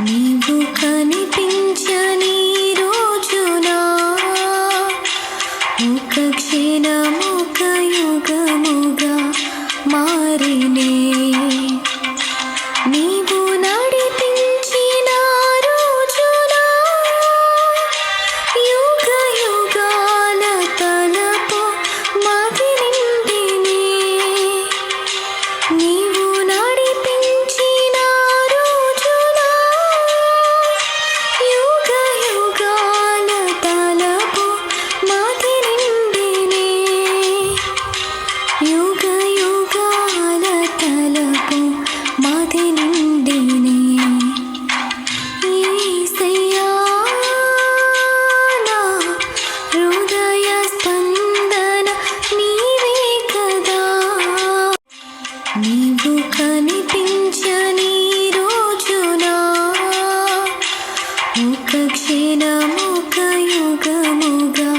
నీవు కనిపించని రోజునా? ఒక క్షణముక యుగముగా మారినే నీవు కనిపించని రోజున ఒక క్షణముక యుగముగా